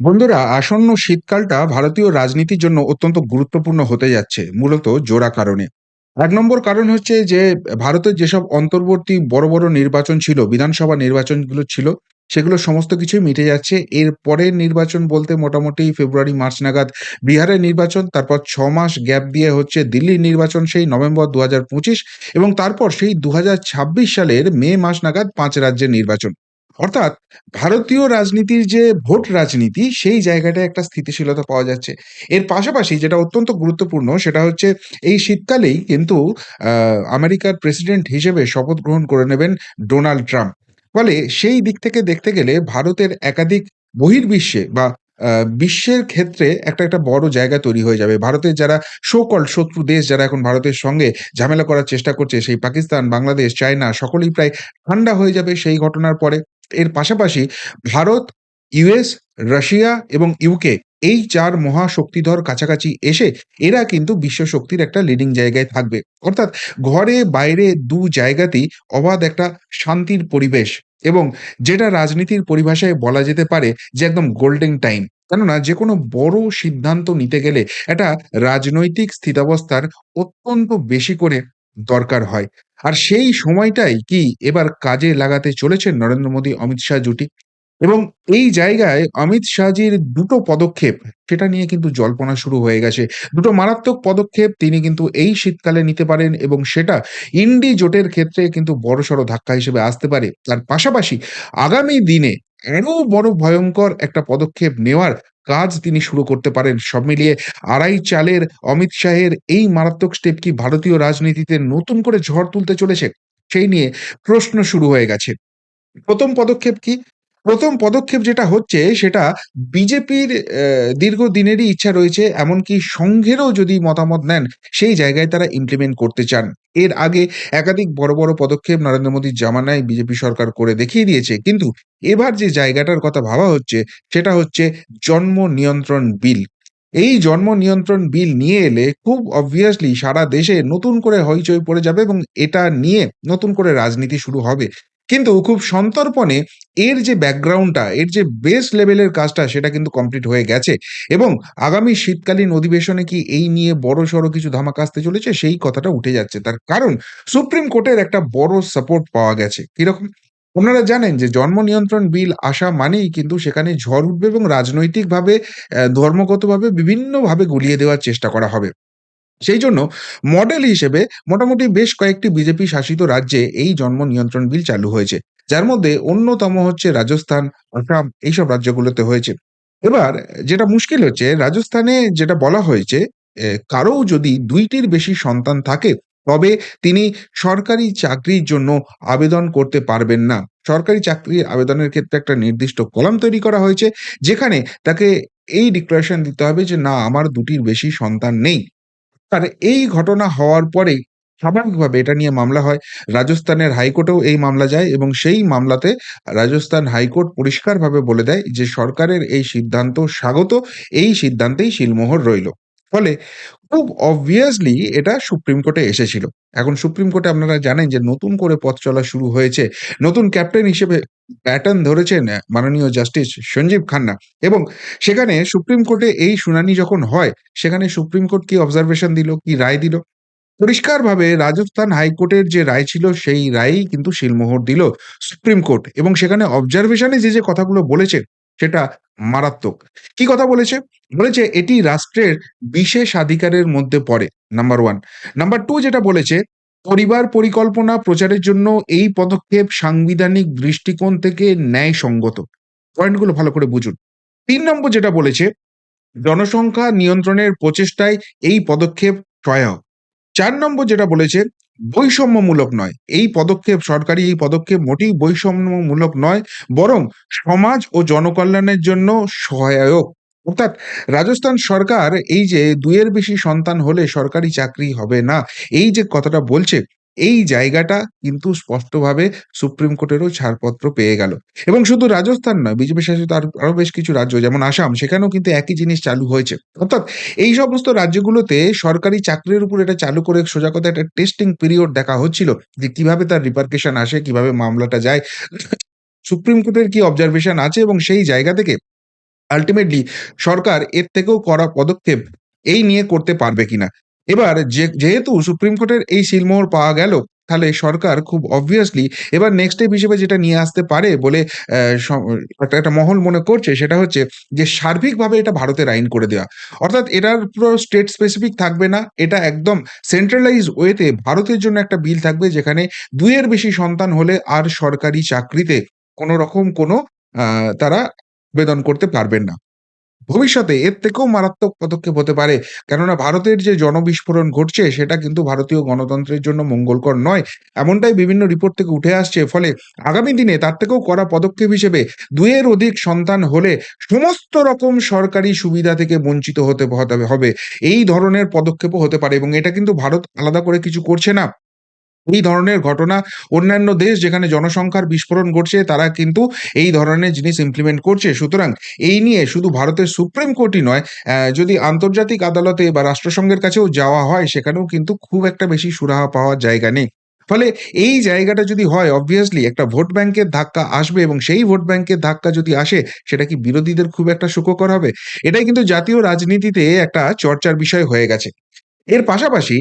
বন্ধুরা, আসন্ন শীতকালটা ভারতীয় রাজনীতির জন্য অত্যন্ত গুরুত্বপূর্ণ হতে যাচ্ছে, মূলত জোড়া কারণে। এক নম্বর কারণ হচ্ছে যে, ভারতের যেসব অন্তর্বর্তী বড় বড় নির্বাচন ছিল, বিধানসভা নির্বাচনগুলো ছিল, সেগুলো সমস্ত কিছুই মিটে যাচ্ছে। এর পরের নির্বাচন বলতে মোটামুটি ফেব্রুয়ারি, মার্চ নাগাদ বিহারের নির্বাচন, তারপর ছ মাস গ্যাপ দিয়ে হচ্ছে দিল্লির নির্বাচন, সেই নভেম্বর দু হাজার পঁচিশ, এবং তারপর সেই দু সালের মে মাস নাগাদ পাঁচ রাজ্যের নির্বাচন। অর্থাৎ ভারতীয় রাজনীতির যে ভোট রাজনীতি সেই জায়গাটায় একটা স্থিতিশীলতা পাওয়া যাচ্ছে। এর পাশাপাশি যেটা অত্যন্ত গুরুত্বপূর্ণ সেটা হচ্ছে এই শীতকালেই কিন্তু আমেরিকার প্রেসিডেন্ট হিসেবে শপথ গ্রহণ করে নেবেন ডোনাল্ড ট্রাম্প। ফলে সেই দিক থেকে দেখতে গেলে ভারতের একাধিক বহির্বিশ্বে বা বিশ্বের ক্ষেত্রে একটা, একটা বড় জায়গা তৈরি হয়ে যাবে। ভারতের যারা সকল শত্রু দেশ যারা এখন ভারতের সঙ্গে ঝামেলা করার চেষ্টা করছে সেই পাকিস্তান, বাংলাদেশ, চায়না সকলেই প্রায় ঠান্ডা হয়ে যাবে সেই ঘটনার পরে। এর পাশাপাশি ভারত, ইউএস, রাশিয়া এবং ইউকে এই চার মহাশক্তিধর কাছাকাছি এসে এরা কিন্তু বিশ্ব শক্তির একটা লিডিং জায়গায় থাকবে। অর্থাৎ ঘরে বাইরে দু জায়গাতেই অবাধ একটা শান্তির পরিবেশ এবং যেটা রাজনীতির পরিভাষায় বলা যেতে পারে যে একদম গোল্ডেন টাইম। কেননা যেকোনো বড় সিদ্ধান্ত নিতে গেলে একটা রাজনৈতিক স্থিতাবস্থার অত্যন্ত বেশি করে দরকার হয়। আর সেই সময়টাই কি এবার কাজে লাগাতে চলেছেন নরেন্দ্র মোদী, অমিত শাহ জুটি। এবং এই জায়গায় অমিত শাহজির দুটো পদক্ষেপ সেটা নিয়ে কিন্তু জল্পনা শুরু হয়ে গেছে। দুটো মারাত্মক পদক্ষেপ তিনি কিন্তু এই শীতকালে নিতে পারেন এবং সেটা ইন্ডি জোটের ক্ষেত্রে কিন্তু বড়সড় ধাক্কা হিসেবে আসতে পারে। তার পাশাপাশি আগামী দিনে আরও বড় ভয়ঙ্কর একটা পদক্ষেপ নেওয়ার কাজ তিনি শুরু করতে পারেন। সব মিলিয়ে আড়াই চালের অমিত শাহের এই মারাত্মক স্টেপ কি ভারতীয় রাজনীতিতে নতুন করে ঝড় তুলতে চলেছে? সেই নিয়ে প্রশ্ন শুরু হয়ে গেছে। প্রথম পদক্ষেপ কি? প্রথম পদক্ষেপ যেটা হচ্ছে সেটা বিজেপির দীর্ঘদিনেরই ইচ্ছা রয়েছে এমনকি সংঘেরও যদি মতামত নেন, সেই জায়গায় তারা ইমপ্লিমেন্ট করতে চান। এর আগে একাধিক বড়, বড় পদক্ষেপ নরেন্দ্র মোদীর জামানায় বিজেপি সরকার করে দেখিয়ে দিয়েছে। কিন্তু এবার যে জায়গাটার কথা ভাবা হচ্ছে সেটা হচ্ছে জন্ম নিয়ন্ত্রণ বিল। এই জন্ম নিয়ন্ত্রণ বিল নিয়ে এলে খুব অবভিয়াসলি সারা দেশে নতুন করে হইচই পড়ে যাবে এবং এটা নিয়ে নতুন করে রাজনীতি শুরু হবে। কিন্তু খুব সন্তর্পণে এর যে ব্যাকগ্রাউন্ডটা, এর যে বেস লেভেলের কাজটা সেটা কিন্তু কমপ্লিট হয়ে গেছে এবং আগামী শীতকালীন অধিবেশনে কি এই নিয়ে বড়সড় কিছু ধামাকা আসতে চলেছে? সেই কথাটা উঠে যাচ্ছে। তার কারণ সুপ্রিম কোর্টের একটা বড় সাপোর্ট পাওয়া গেছে। কীরকম? আপনারা জানেন যে জন্ম নিয়ন্ত্রণ বিল আসা মানেই কিন্তু সেখানে ঝড় উঠবে এবং রাজনৈতিকভাবে ধর্মগতভাবে বিভিন্নভাবে গুলিয়ে দেওয়ার চেষ্টা করা হবে। সেই জন্য মডেল হিসেবে মোটামুটি বেশ কয়েকটি বিজেপি শাসিত রাজ্যে এই জন্ম নিয়ন্ত্রণ বিল চালু হয়েছে। যার মধ্যে অন্যতম হচ্ছে রাজস্থান, আসাম এইসব রাজ্যগুলোতে হয়েছে। এবার যেটা মুশকিল হচ্ছে রাজস্থানে যেটা বলা হয়েছে কারও যদি দুইটির বেশি সন্তান থাকে তবে তিনি সরকারি চাকরির জন্য আবেদন করতে পারবেন না। সরকারি চাকরির আবেদনের ক্ষেত্রে একটা নির্দিষ্ট কলাম তৈরি করা হয়েছে যেখানে তাকে এই ডিক্লারেশন দিতে হবে যে না আমার দুটির বেশি সন্তান নেই। আর এই ঘটনা হওয়ার পরেই স্বাভাবিকভাবে এটা নিয়ে মামলা হয়। রাজস্থানের হাইকোর্টেও এই মামলা যায় এবং সেই মামলাতে রাজস্থান হাইকোর্ট পরিষ্কারভাবে বলে দেয় যে সরকারের এই সিদ্ধান্ত স্বাগত, এই সিদ্ধান্তেই সিলমোহর রইল। ফলে খুব অবভিয়াসলি এটা সুপ্রিম কোর্টে এসেছিল। এখন সুপ্রিম কোর্টে আপনারা জানেন যে নতুন করে পথ চলা শুরু হয়েছে। নতুন ক্যাপ্টেন হিসেবে প্যাটার্ন ধরেছেন মাননীয় জাস্টিস সঞ্জীব খান্না এবং সেখানে সুপ্রিম কোর্টে এই শুনানি যখন হয়, সেখানে সুপ্রিম কোর্ট কি অবজারভেশন দিল, কি রায় দিল? পরিষ্কারভাবে রাজস্থান হাইকোর্টের যে রায় ছিল সেই রায়েই কিন্তু সিলমোহর দিল সুপ্রিম কোর্ট এবং সেখানে অবজারভেশন যে, যে কথাগুলো বলেছে সেটা মারাত্মক। কি কথা বলেছে? বলেছে এটি রাষ্ট্রের বিশেষাধিকারের মধ্যে পড়ে নাম্বার ওয়ান নাম্বার টু যেটা বলেছে, পরিবার পরিকল্পনা প্রচারের জন্য এই পদক্ষেপ সাংবিধানিক দৃষ্টিকোণ থেকে ন্যায়সঙ্গত। পয়েন্টগুলো ভালো করে বুঝুন। তিন নম্বর যেটা বলেছে, জনসংখ্যা নিয়ন্ত্রণের প্রচেষ্টায় এই পদক্ষেপ সহায়ক। ৪ নম্বর যেটা বলেছে বৈষম্যমূলক নয়। এই পদক্ষেপ সরকারি এই পদক্ষেপ মোটেই বৈষম্যমূলক নয়, বরং সমাজ ও জনকল্যাণের জন্য সহায়ক। অর্থাৎ রাজস্থান সরকার এই যে দুইয়ের বেশি সন্তান হলে সরকারি চাকরি হবে না, এই যে কথাটা বলছে, এই জায়গাটা কিন্তু স্পষ্টভাবে সুপ্রিম কোর্টেরও ছাড়পত্র পেয়ে গেল। এবং শুধু রাজস্থান নয়, বিজেপি শাসিত আর আরও বেশ কিছু রাজ্য যেমন আসাম, সেখানেও কিন্তু একই জিনিস চালু হয়েছে। অর্থাৎ এই সমস্ত রাজ্যগুলোতে সরকারি চাকরির উপর এটা চালু করে সোজা কথা একটা টেস্টিং পিরিয়ড দেখা হচ্ছিল যে কীভাবে তার রিপারকেশন আসে, কীভাবে মামলাটা যায়। সুপ্রিম কোর্টের কি অবজারভেশন আছে এবং সেই জায়গা থেকে আলটিমেটলি সরকার এর থেকেও করা পদক্ষেপ এই নিয়ে করতে পারবে কিনা এবার যে, যেহেতু সুপ্রিম কোর্টের এই সিলমোহর পাওয়া গেল, তাহলে সরকার খুব অবভিয়াসলি এবার নেক্সট স্টেপ হিসেবে যেটা নিয়ে আসতে পারে বলে একটা মহল মনে করছে সেটা হচ্ছে যে সার্বিকভাবে এটা ভারতের আইন করে দেওয়া অর্থাৎ এটার পুরো স্টেট স্পেসিফিক থাকবে না, এটা একদম সেন্ট্রালাইজ ওয়েতে ভারতের জন্য একটা বিল থাকবে যেখানে দুইয়ের বেশি সন্তান হলে আর সরকারি চাকরিতে কোনো রকম কোনো তারা বেদন করতে পারবেন না। ভবিষ্যতে এর থেকেও মারাত্মক পদক্ষেপ হতে পারে। কেননা ভারতের যে জনবিস্ফোরণ ঘটছে, সেটা কিন্তু ভারতীয় গণতন্ত্রের জন্য মঙ্গলকর নয়। এমনটাই বিভিন্ন রিপোর্ট থেকে উঠে আসছে। ফলে আগামী দিনে তার থেকেও করা পদক্ষেপ হিসেবে দুইয়ের অধিক সন্তান হলে সমস্ত রকম সরকারি সুবিধা থেকে বঞ্চিত হতে হবে। এই ধরনের পদক্ষেপও হতে পারে এবং এটা কিন্তু ভারত আলাদা করে কিছু করছে না। এই ধরনের ঘটনা অন্যান্য দেশ যেখানে জনসংখ্যার বিস্ফোরণ ঘটছে, তারা কিন্তু এই ধরনের জিনিস ইমপ্লিমেন্ট করছে। সুতরাং এই নিয়ে শুধু ভারতের সুপ্রিম কোর্টই নয় যদি আন্তর্জাতিক আদালতে বা রাষ্ট্রসংঘের কাছেও যাওয়া হয়, সেখানেও কিন্তু খুব একটা বেশি সুরাহা পাওয়ার জায়গা নেই। ফলে এই জায়গাটা যদি হয় অবভিয়াসলি একটা ভোট ব্যাংকের ধাক্কা আসবে এবং সেই ভোট ব্যাংকের ধাক্কা যদি আসে, সেটা কি বিরোধীদের খুব একটা সুখকর হবে? এটাই কিন্তু জাতীয় রাজনীতিতে একটা চর্চার বিষয় হয়ে গেছে। এর পাশাপাশি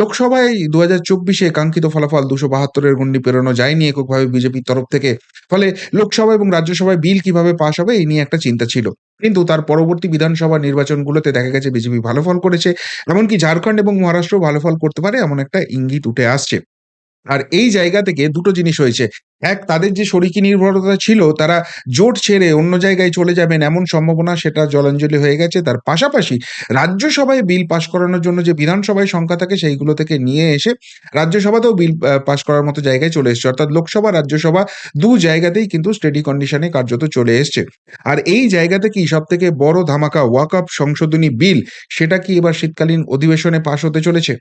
লোকসভায় দু হাজার চব্বিশে কাঙ্ক্ষিত ফলাফল দুশো বাহাত্তরের গণ্ডি পেরোনো যায়নি এককভাবে বিজেপির তরফ থেকে। ফলে লোকসভা এবং রাজ্যসভায় বিল কীভাবে পাশ হবে, এই নিয়ে একটা চিন্তা ছিল। কিন্তু তার পরবর্তী বিধানসভা নির্বাচনগুলোতে দেখা গেছে বিজেপি ভালো ফল করেছে। এমনকি ঝাড়খণ্ড এবং মহারাষ্ট্র ভালো ফল করতে পারে এমন একটা ইঙ্গিত উঠে আসছে। আর এই জায়গা থেকে দুটো জিনিস হয়েছে। এক, তাদের যে শরিকি নির্ভরতা ছিল, তারা জোট ছেড়ে অন্য জায়গায় চলে যাবেন এমন সম্ভাবনা, সেটা জলাঞ্জলি হয়ে গেছে। তার পাশাপাশি রাজ্যসভায় বিল পাশ করানোর জন্য যে বিধানসভায় সংখ্যা থাকে, সেইগুলো থেকে নিয়ে এসে রাজ্যসভাতেও বিল পাশ করার মতো জায়গায় চলে এসেছে। অর্থাৎ লোকসভা, রাজ্যসভা দু জায়গাতেই কিন্তু স্টেডি কন্ডিশনে কার্যত চলে এসছে। আর এই জায়গা থেকেই সব থেকে বড় ধামাকা ওয়াক আপ সংশোধনী বিল, সেটা কি এবার শীতকালীন অধিবেশনে পাশ হতে চলেছে?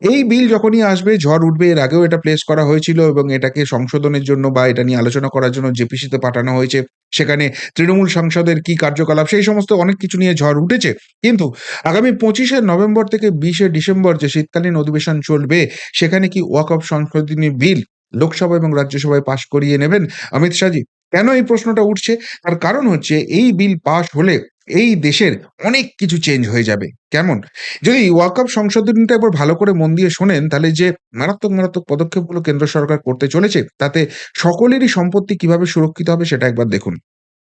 এই বিল যখনই আসবে, ঝড় উঠবে, এর আগেও এটা প্লেস করা হয়েছিল এবং এটাকে সংশোধনের জন্য বা এটা নিয়ে আলোচনা করার জন্য জেপিসিতে পাঠানো হয়েছে। সেখানে তৃণমূল সাংসদের কি কার্যকলাপ, সেই সমস্ত অনেক কিছু নিয়ে ঝড় উঠেছে। কিন্তু আগামী পঁচিশে নভেম্বর থেকে বিশে ডিসেম্বর যে শীতকালীন অধিবেশন চলবে, সেখানে কি ওয়াক অফ সংশোধনী বিল লোকসভা এবং রাজ্যসভায় পাশ করিয়ে নেবেন? অমিত শাহজি। কেন এই প্রশ্নটা উঠছে? তার কারণ হচ্ছে এই বিল পাশ হলে এই দেশের অনেক কিছু চেঞ্জ হয়ে যাবে। কেমন? যদি ওয়াকআপ সংশোধনীটা একবার ভালো করে মন দিয়ে শোনেন, তাহলে যে মারাত্মক মারাত্মক পদক্ষেপগুলো কেন্দ্র সরকার করতে চলেছে, তাতে সকলেরই সম্পত্তি কীভাবে সুরক্ষিত হবে সেটা একবার দেখুন।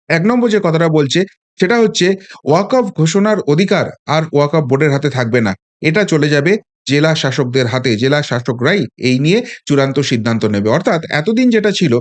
এক নম্বর যে কথাটা বলছে, সেটা হচ্ছে ওয়াকআপ ঘোষণার অধিকার আর ওয়াকআপ বোর্ডের হাতে থাকবে না। এটা চলে যাবে জেলা শাসকদের হাতে, জেলা শাসকরাই এই নিয়ে চূড়ান্ত সিদ্ধান্ত নেবে। অর্থাৎ এতদিন যেটা ছিল,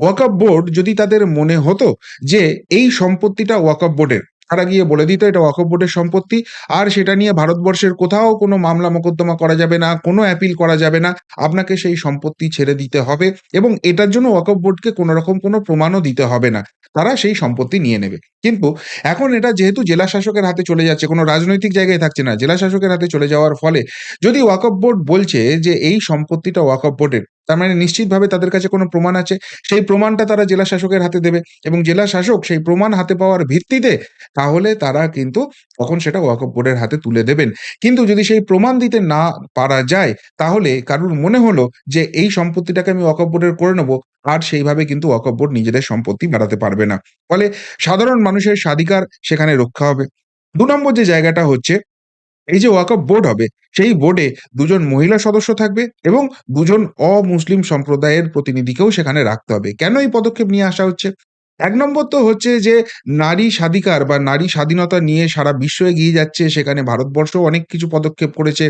ওয়াকফ বোর্ড যদি তাদের মনে হতো যে এই সম্পত্তিটা ওয়াকফ বোর্ডের তারা গিয়ে বলে দিত, এটা ওয়াকআপ বোর্ডের সম্পত্তি। আর সেটা নিয়ে ভারতবর্ষের কোথাও কোনো মামলা মোকদ্দমা করা যাবে না, কোনো অ্যাপিল করা যাবে না। আপনাকে সেই সম্পত্তি ছেড়ে দিতে হবে এবং এটার জন্য ওয়াকআপ বোর্ডকে কোনো রকম কোনো প্রমাণও দিতে হবে না। তারা সেই সম্পত্তি নিয়ে নেবে। কিন্তু এখন এটা যেহেতু জেলা শাসকের হাতে চলে যাচ্ছে, কোনো রাজনৈতিক জায়গায় থাকছে না, জেলা শাসকের হাতে চলে যাওয়ার ফলে যদি ওয়াকআপ বোর্ড বলছে যে এই সম্পত্তিটা ওয়াকআপ বোর্ডের তার মানে নিশ্চিতভাবে তাদের কাছে কোনো প্রমাণ আছে। সেই প্রমাণটা তারা জেলা শাসকের হাতে দেবে এবং জেলা শাসক সেই প্রমাণ হাতে পাওয়ার ভিত্তিতে তাহলে তারা কিন্তু তখন সেটা ওয়াকফ বোর্ডের হাতে তুলে দেবেন। কিন্তু যদি সেই প্রমাণ দিতে না পারা যায়, তাহলে কারুর মনে হলো যে এই সম্পত্তিটাকে আমি ওয়াকফ বোর্ডের করে নেব, আর সেইভাবে কিন্তু ওয়াকফ বোর্ড নিজেদের সম্পত্তি বাড়াতে পারবে না। ফলে সাধারণ মানুষের স্বাধিকার সেখানে রক্ষা হবে। দু নম্বর যে জায়গাটা হচ্ছে এই যে ওয়াকফ বোর্ড হবে, সেই বোর্ডে দুজন মহিলা সদস্য থাকবে এবং দুজন অমুসলিম সম্প্রদায়ের প্রতিনিধিকেও সেখানে রাখতে হবে। কেন এই পদক্ষেপ নিয়ে আসা হচ্ছে? এক নম্বর তো হচ্ছে যে, নারী স্বাধিকার বা নারী স্বাধীনতা নিয়ে সারা বিশ্ব এগিয়ে যাচ্ছে, সেখানে ভারতবর্ষ অনেক কিছু পদক্ষেপ করেছে।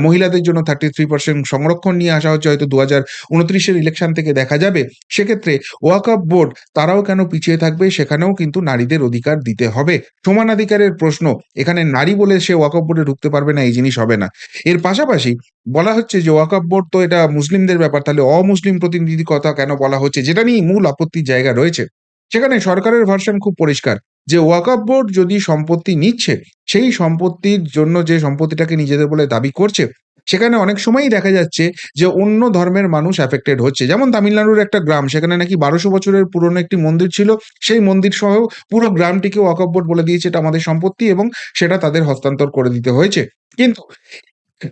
মহিলাদের জন্য থার্টি থ্রি পার্সেন্ট সংরক্ষণ নিয়ে আসা হচ্ছে। হয়তো দু হাজার উনত্রিশের ইলেকশন থেকে দেখা যাবে। সেক্ষেত্রে ওয়াকআপ বোর্ড তারাও কেন পিছিয়ে থাকবে? সেখানেও কিন্তু নারীদের অধিকার দিতে হবে। সমানাধিকারের প্রশ্ন, এখানে নারী বলে সে ওয়াকআপ বোর্ডে ঢুকতে পারবে না, এই জিনিস হবে না। এর পাশাপাশি বলা হচ্ছে যে ওয়াকআপ বোর্ড তো এটা মুসলিমদের ব্যাপার, তাহলে অমুসলিম প্রতিনিধি কথা কেন বলা হচ্ছে? যেটা নিয়ে মূল আপত্তির জায়গা রয়েছে। সেখানে সরকারের ভার্সন খুব পরিষ্কার। যে ওয়াকআপ বোর্ড যদি সম্পত্তি নিচ্ছে, সেই সম্পত্তির জন্য যে সম্পত্তিটাকে নিজেদের বলে দাবি করছে, সেখানে অনেক সময়ই দেখা যাচ্ছে যে অন্য ধর্মের মানুষ অ্যাফেক্টেড হচ্ছে। যেমন তামিলনাড়ুর একটা গ্রাম, সেখানে নাকি বারোশো বছরের পুরনো একটি মন্দির ছিল, সেই মন্দির সহ পুরো গ্রামটিকে ওয়াকআপ বোর্ড বলে দিয়েছে এটা আমাদের সম্পত্তি এবং সেটা তাদের হস্তান্তর করে দিতে হয়েছে। কিন্তু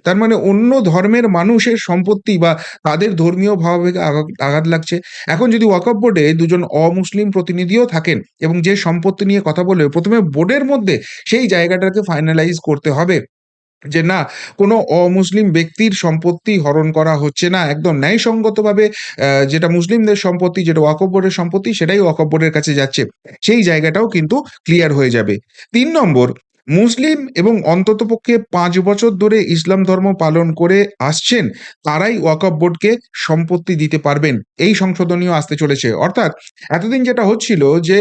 তার মানে অন্য ধর্মের মানুষের সম্পত্তি বা তাদের ধর্মীয় ভাবাবেগে আঘাত লাগছে। এখন যদি ওয়াকফ বোর্ডে দুজন অমুসলিম প্রতিনিধিও থাকেন এবং যে সম্পত্তি নিয়ে কথা বলে প্রথমে বোর্ডের মধ্যে সেই জায়গাটাকে ফাইনালাইজ করতে হবে। যে না কোনো অমুসলিম ব্যক্তির সম্পত্তি হরণ করা হচ্ছে না। একদম ন্যায়সঙ্গতভাবে যেটা মুসলিমদের সম্পত্তি, যেটা ওয়াকফ বোর্ডের সম্পত্তি সেটাই ওয়াকফ বোর্ডের কাছে যাচ্ছে। সেই জায়গাটাও কিন্তু ক্লিয়ার হয়ে যাবে। তিন নম্বর মুসলিম এবং অন্ততপক্ষে পাঁচ বছর ধরে ইসলাম ধর্ম পালন করে আসছেন, তারাই ওয়াকফ বোর্ডকে সম্পত্তি দিতে পারবেন। এই সংশোধনীও আসতে চলেছে। অর্থাৎ এতদিন যেটা হচ্ছিল যে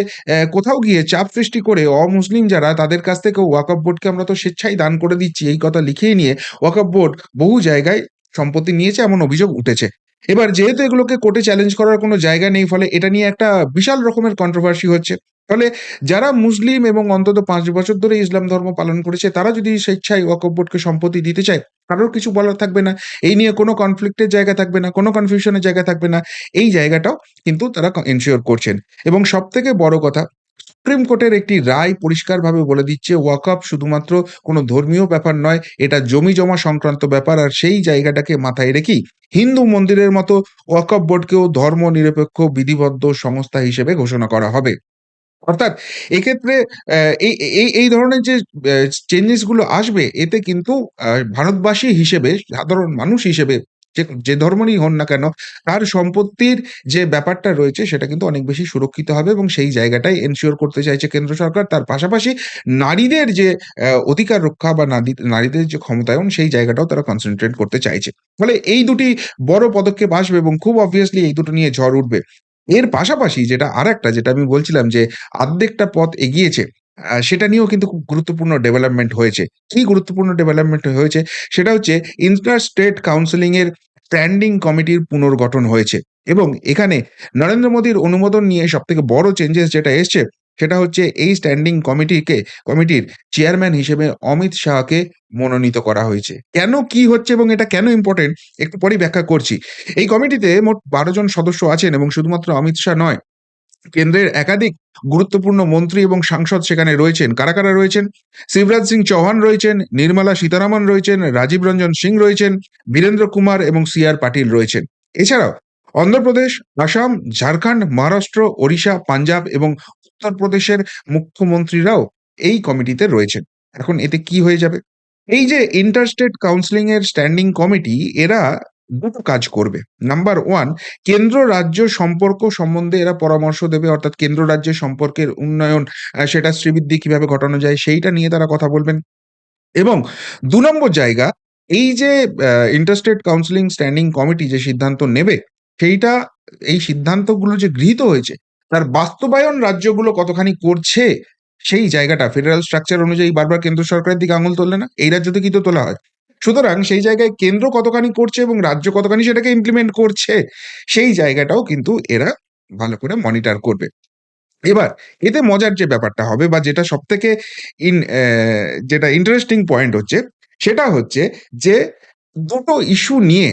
কোথাও গিয়ে চাপ সৃষ্টি করে অমুসলিম যারা তাদের কাছ থেকেও ওয়াকফ বোর্ডকে আমরা তো স্বেচ্ছায় দান করে দিচ্ছি এই কথা লিখিয়ে নিয়ে ওয়াকফ বোর্ড বহু জায়গায় সম্পত্তি নিয়েছে এমন অভিযোগ উঠেছে। এবার যেহেতু এগুলোকে কোর্টে চ্যালেঞ্জ করার কোনো জায়গা নেই ফলে এটা নিয়ে একটা বিশাল রকমের কন্ট্রোভার্সি হচ্ছে। ফলে যারা মুসলিম এবং অন্তত পাঁচ বছর ধরে ইসলাম ধর্ম পালন করেছে তারা যদি স্বেচ্ছায় ওয়াকফ বোর্ডকে সম্পত্তি দিতে চায়, কারোর কিছু বলার থাকবে না। এই নিয়ে কোনো কনফ্লিক্ট এর জায়গা থাকবে না, কোনো কনফিউশন এর জায়গা থাকবে না। এই জায়গাটাও কিন্তু তারা এনশিওর করছেন। এবং সব থেকে বড় কথা সুপ্রিম কোর্টের একটি রায় পরিষ্কারভাবে বলে দিচ্ছে ওয়াকফ শুধুমাত্র কোনো ধর্মীয় ব্যাপার নয়, এটা জমি-জমা সংক্রান্ত ব্যাপার। আর সেই জায়গাটাকে মাথায় রেখেই হিন্দু মন্দিরের মতো ওয়াকফ বোর্ডকেও ধর্ম নিরপেক্ষ বিধিবদ্ধ সংস্থা হিসেবে ঘোষণা করা হবে। অর্থাৎ এক্ষেত্রে অ্যা এই এই এই ধরনের যে চেঞ্জেসগুলো আসবে এতে কিন্তু আ ভারতবাসী হিসেবে, সাধারণ মানুষ হিসেবে যে যে ধর্মেরই হন না কেন, তার সম্পত্তির যে ব্যাপারটা রয়েছে সেটা কিন্তু অনেক বেশি সুরক্ষিত হবে এবং সেই জায়গাটাই এনশিওর করতে চাইছে কেন্দ্র সরকার। তার পাশাপাশি নারীদের যে অ্যা অধিকার রক্ষা বা নারীদের যে ক্ষমতায়ন সেই জায়গাটাও তারা কনসেন্ট্রেট করতে চাইছে। ফলে এই দুটি বড় পদক্ষেপ আসবে এবং খুব অবভিয়াসলি এই দুটো নিয়ে ঝড় উঠবে। এর পাশাপাশি যেটা আরেকটা যেটা আমি বলছিলাম যে আর্ধেকটা পথ এগিয়েছে, সেটা নিয়েও কিন্তু খুব গুরুত্বপূর্ণ ডেভেলপমেন্ট হয়েছে। কি গুরুত্বপূর্ণ ডেভেলপমেন্ট হয়েছে? সেটা হচ্ছে ইন্টার স্টেট কাউন্সিলিং এর স্ট্যান্ডিং কমিটির পুনর্গঠন হয়েছে এবং এখানে নরেন্দ্র মোদীর অনুমোদন নিয়ে সব থেকে বড় চেঞ্জেস যেটা এসছে সেটা হচ্ছে এই স্ট্যান্ডিং কমিটিকে কমিটির চেয়ারম্যান হিসেবে অমিত শাহকে মনোনীত করা হয়েছে। কেন কি হচ্ছে এবং এটা কেন ইম্পোর্টেন্ট একটু পরেই ব্যাখ্যা করছি। এই কমিটিতে মোট ১২ জন সদস্য আছেন এবং শুধুমাত্র অমিত শাহ নয়, কেন্দ্রের একাধিক গুরুত্বপূর্ণ মন্ত্রী এবং সাংসদ সেখানে রয়েছেন। কারা, কারা রয়েছেন? শিবরাজ সিং চৌহান রয়েছেন, নির্মলা সীতারামন রয়েছেন, রাজীব রঞ্জন সিং রয়েছেন, বীরেন্দ্র কুমার এবং সি আর পাটিল রয়েছেন। এছাড়াও অন্ধ্রপ্রদেশ, আসাম, ঝাড়খণ্ড, মহারাষ্ট্র, ওড়িশা, পাঞ্জাব এবং উত্তরপ্রদেশের মুখ্যমন্ত্রীরাও এই কমিটিতে রয়েছেন। এখন এতে কি হয়ে যাবে? এই যে ইন্টার স্টেট কাউন্সেলিং এর স্ট্যান্ডিং কমিটি এরা দুটো কাজ করবে। নাম্বার ওয়ান কেন্দ্র রাজ্য সম্পর্ক সম্বন্ধে এরা পরামর্শ দেবে, অর্থাৎ কেন্দ্র রাজ্য সম্পর্কের উন্নয়ন সেটা শ্রীবৃদ্ধি কীভাবে ঘটানো যায়, সেইটা নিয়ে তারা কথা বলবেন। এবং দু নম্বর জায়গা, এই যে অ্যা কাউন্সিলিং স্ট্যান্ডিং কমিটি যে সিদ্ধান্ত নেবে, সেইটা, এই সিদ্ধান্তগুলো যে গৃহীত হয়েছে তার বাস্তবায়ন রাজ্যগুলো কতখানি করছে, সেই জায়গাটা ফেডারেল স্ট্রাকচার অনুযায়ী বারবার কেন্দ্র সরকারের দিকে আঙুল তোলে না? এই রাজ্য থেকেই তো তোলা হয়। সুতরাং সেই জায়গায় কেন্দ্র কতখানি করছে এবং রাজ্য কতখানি সেটাকে ইমপ্লিমেন্ট করছে, সেই জায়গাটাও কিন্তু এরা ভালো করে মনিটর করবে। এবার, এতে মজার যে ব্যাপারটা হবে বা যেটা সব থেকে ইন যেটা ইন্টারেস্টিং পয়েন্ট হচ্ছে, সেটা হচ্ছে যে দুটো ইস্যু নিয়ে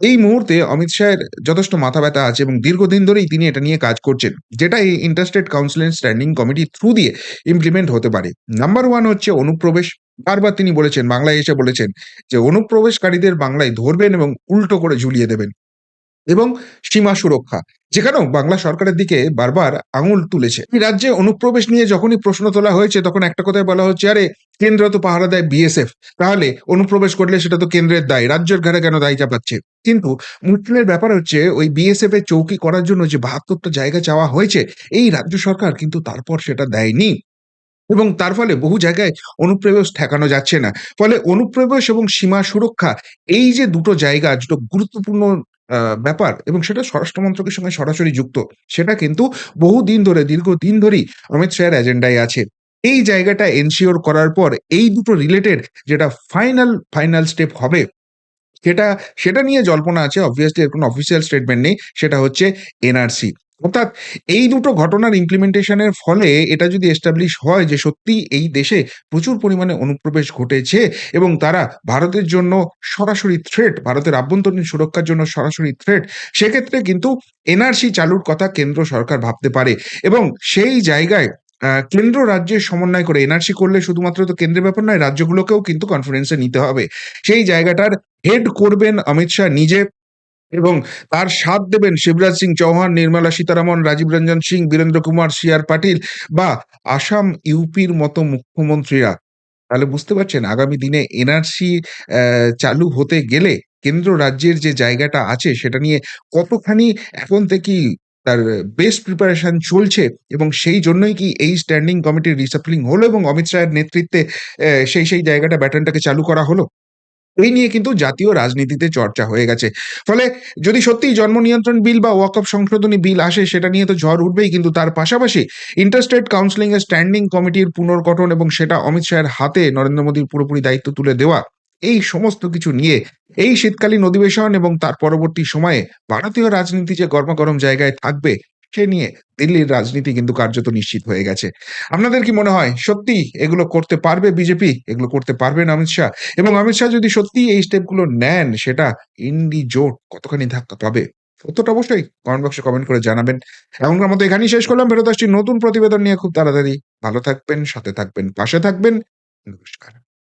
এই মুহূর্তে অমিত শাহের যথেষ্ট মাথা ব্যথা আছে এবং দীর্ঘদিন ধরেই তিনি এটা নিয়ে কাজ করছেন। যেটা এই interested council standing committee through দিয়ে ইমপ্লিমেন্ট হতে পারে। নাম্বার ওয়ান হচ্ছে অনুপ্রবেশ। বারবার তিনি বলেছেন, বাংলায় এসে বলেছেন যে অনুপ্রবেশকারীদের বাংলায় ধরবেন এবং উল্টো করে ঝুলিয়ে দেবেন। এবং সীমা সুরক্ষা। যেখানেও বাংলা সরকারের দিকে বারবার আঙুল তুলেছে। রাজ্যে অনুপ্রবেশ নিয়ে যখনই প্রশ্ন তোলা হয়েছে তখন একটা কথাই বলা হচ্ছে, "আরে কেন্দ্র তো পাহারা দেয় বিএসএফ। তাহলে অনুপ্রবেশ করলে সেটা তো কেন্দ্রের দায়। রাজ্যের ঘাড়ে কেন দায় চাপাচ্ছে?" কিন্তু মুশকিলের ব্যাপার হচ্ছে ওই বিএসএফ এর চৌকি করার জন্য যে ৭২ টা জায়গা চাওয়া হয়েছে, এই রাজ্য সরকার কিন্তু তারপর সেটা দেয়নি। এবং তার ফলে বহু জায়গায় অনুপ্রবেশ ঠেকানো যাচ্ছে না। ফলে অনুপ্রবেশ এবং সীমা সুরক্ষা এই যে দুটো জায়গা দুটো গুরুত্বপূর্ণ ব্যাপার এবং সেটা স্বরাষ্ট্র মন্ত্রকের সঙ্গে সরাসরি যুক্ত। সেটা কিন্তু বহুদিন ধরে দীর্ঘদিন ধরেই অমিত শাহের এজেন্ডায় আছে। এই জায়গাটা এনশিওর করার পর এই দুটো রিলেটেড যেটা ফাইনাল, ফাইনাল স্টেপ হবে সেটা, সেটা নিয়ে জল্পনা আছে। অবভিয়াসলি এর কোনো অফিসিয়াল স্টেটমেন্ট নেই। সেটা হচ্ছে এনআরসি। অর্থাৎ এই দুটো ঘটনার ইমপ্লিমেন্টেশন এর ফলে এটা যদি এস্টাবলিশ হয় যে সত্যিই এই দেশে প্রচুর পরিমাণে অনুপ্রবেশ ঘটেছে এবং তারা ভারতের জন্য সরাসরি থ্রেট, ভারতের আভ্যন্তরীণ সুরক্ষার জন্য সরাসরি থ্রেট, সেক্ষেত্রে কিন্তু এনআরসি চালুর কথা কেন্দ্র সরকার ভাবতে পারে এবং সেই জায়গায় কেন্দ্র রাজ্যের সমন্বয় করে এনআরসি করলে শুধুমাত্র তো কেন্দ্রের ব্যাপার নয়, রাজ্যগুলোকেও কিন্তু কনফারেন্সে নিতে হবে। সেই জায়গাটার হেড করবেন অমিত শাহ নিজে এবং তার সাথ দেবেন শিবরাজ সিং চৌহান, নির্মলা সীতারামন, রাজীব রঞ্জন সিং, বীরেন্দ্র কুমার, সি আর পাটিল বা আসাম, ইউপির মতো মুখ্যমন্ত্রীরা। তাহলে বুঝতে পারছেন আগামী দিনে এনআরসি চালু হতে গেলে কেন্দ্র রাজ্যের যে জায়গাটা আছে সেটা নিয়ে কতখানি এখন থেকেই তার বেস্ট প্রিপারেশন চলছে এবং সেই জন্যই কি এই স্ট্যান্ডিং কমিটির রিসাফলিং হলো এবং অমিত শাহের নেতৃত্বে সেই, সেই জায়গাটা ব্যাটনটাকে চালু করা হলো? এই নিয়ে কিন্তু জাতীয় রাজনীতিতে চর্চা হয়ে গেছে। ফলে যদি সত্যিই জন্ম নিয়ন্ত্রণ বিল বা ওয়াকফ সংশোধনী বিল আসে, সেটা নিয়ে তো ঝড় উঠবেই, কিন্তু তার পাশাপাশি ইন্টার-স্টেট কাউন্সেলিং এর স্ট্যান্ডিং কমিটির পুনর্গঠন এবং সেটা অমিত শাহের হাতে নরেন্দ্র মোদীর পুরোপুরি দায়িত্ব তুলে দেওয়া। এই সমস্ত কিছু নিয়ে এই শীতকালীন অধিবেশন এবং তার পরবর্তী সময়ে ভারতীয় রাজনীতি যে গরমাগরম জায়গায় থাকবে সে নিয়ে দিল্লির রাজনীতি কিন্তু কার্যত নিশ্চিত হয়ে গেছে। আপনাদের কি মনে হয় সত্যি এগুলো করতে পারবে বিজেপি? এগুলো করতে পারবেন অমিত শাহ? এবং অমিত শাহ যদি সত্যিই এই স্টেপগুলো নেন সেটা ইন্ডি জোট কতখানি ধাক্কা পাবে? উত্তরটা অবশ্যই কমেন্ট বক্সে কমেন্ট করে জানাবেন। এখনকার মতো এখানেই শেষ করলাম। ফেরত আসছি নতুন প্রতিবেদন নিয়ে খুব তাড়াতাড়ি। ভালো থাকবেন, সাথে থাকবেন, পাশে থাকবেন। নমস্কার।